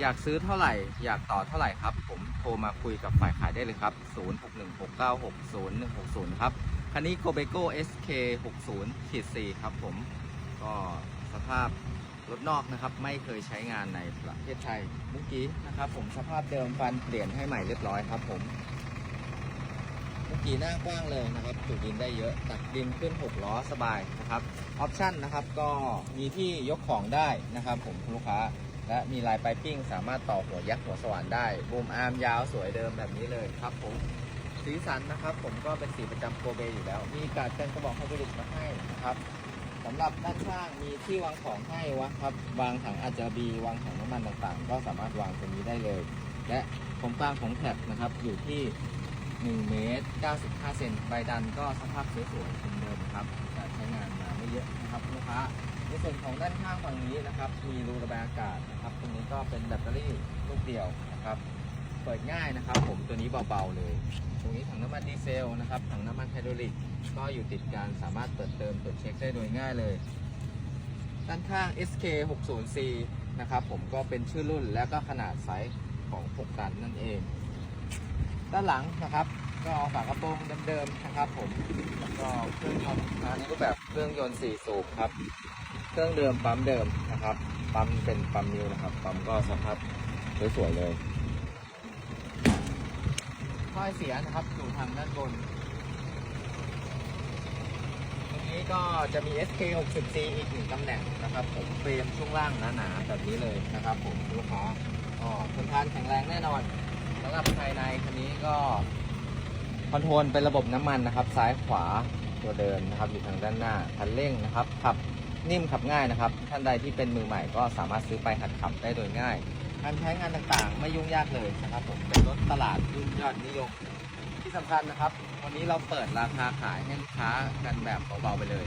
อยากซื้อเท่าไหร่ อยากต่อเท่าไหร่ครับ ผมโทรมาคุยกับฝ่ายขายได้เลยครับ 0616960160 ครับ คันนี้ g o b e g o SK 60ขีด4ครับผม ก็สภาพรถนอกนะครับ ไม่เคยใช้งานในประเทศไทยเมื่อกี้นะครับ ผมสภาพเดิมฟันเปลี่ยนให้ใหม่เรียบร้อยครับ ผมเมื่อกี้หน้ากว้างเลยนะครับจุดินได้เยอะ ตักดินขึ้น 6 ล้อสบายนะครับ ออปชั่นนะครับก็มีที่ยกของได้นะครับ ผมคุณลูกค้า และมีลายไปปิ้งสามารถต่อหัวยักษ์หัวสว่านได้บูมอาร์มยาวสวยเดิมแบบนี้เลยครับผมสีสันนะครับ ผมก็เป็นสีประจำโกเบอยู่แล้ว มีการดกันกระบอกไฮดรอลิกมาให้นะครับสำหรับด้านข้างมีที่วางของให้วะครับ วางถังอาจจะบีวางถังน้ำมันต่างๆ ก็สามารถวางตรงนี้ได้เลย และผมกลางของแท็บนะครับอยู่ที่1เมตร95เซนใบดันก็สภาพสวยๆเหมือนเดิม ด้านข้างฝั่งนี้นะครับ มีรูระบายอากาศนะครับตรงนี้ก็เป็นแบตเตอรี่ลูกเดียวนะครับ เปิดง่ายนะครับ ผมตัวนี้เบาๆเลย ตรงนี้ถังน้ำมันดีเซลนะครับถังน้ำมันไฮดรอลิกก็อยู่ติดกันสามารถเปิดเติมตรวจเช็คได้โดยง่ายเลย ด้านข้าง SK 60C นะครับ ผมก็เป็นชื่อรุ่นและก็ขนาดไซส์ของ 6 ตันนั่นเอง ด้านหลังนะครับก็ฝากระโปรงเดิมๆนะครับ ผมแล้วก็เครื่องยนต์มาในรูปแบบเครื่องยนต์4สูบครับ เครื่องเดิมปั๊มเดิมนะครับ ปั๊มเป็นปั๊มนิวนะครับ ปั๊มก็สภาพสวยๆเลยถ้อยเสียนะครับอยู่ทางด้านบน ตรงนี้ก็จะมี SK 60C อีกหนึ่งตำแหน่งนะครับผมเฟรมช่วงล่างหนาๆแบบนี้เลยนะครับผมลูกค้าก็ทนทานแข็งแรงแน่นอนสำหรับภายในคันนี้ก็คอนโทรลเป็นระบบน้ำมันนะครับ ซ้ายขวาตัวเดินนะครับอยู่ทางด้านหน้าคันเร่งนะครับขับ นิ่มขับง่ายนะครับ ท่านใดที่เป็นมือใหม่ก็สามารถซื้อไปหัดขับได้โดยง่าย การใช้งานต่างๆ ไม่ยุ่งยากเลยนะครับผมเป็นรถตลาดรุ่นยอดนิยมที่สำคัญนะครับ วันนี้เราเปิดราคาขายให้ลูกค้ากันแบบเบาๆไปเลย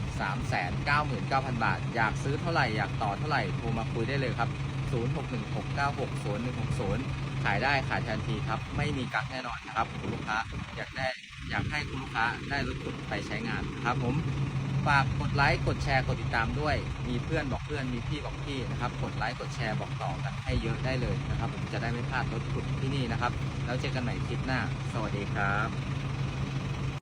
399,000 บาท อยากซื้อเท่าไหร่อยากต่อเท่าไหร่โทรมาคุยได้เลยครับ 0616960160 ขายได้ขายทันทีครับ ไม่มีกักแน่นอนนะครับคุณลูกค้าอยากได้อยากให้คุณลูกค้าได้รถคุณไปใช้งานนะครับผม ฝากกดไลค์กดแชร์กดติดตามด้วย มีเพื่อนบอกเพื่อนมีพี่บอกพี่นะครับ กดไลค์กดแชร์บอกต่อกันให้เยอะได้เลยนะครับ ผมจะได้ไม่พลาดรถขุดที่นี่นะครับ แล้วเจอกันใหม่คลิปหน้า สวัสดีครับ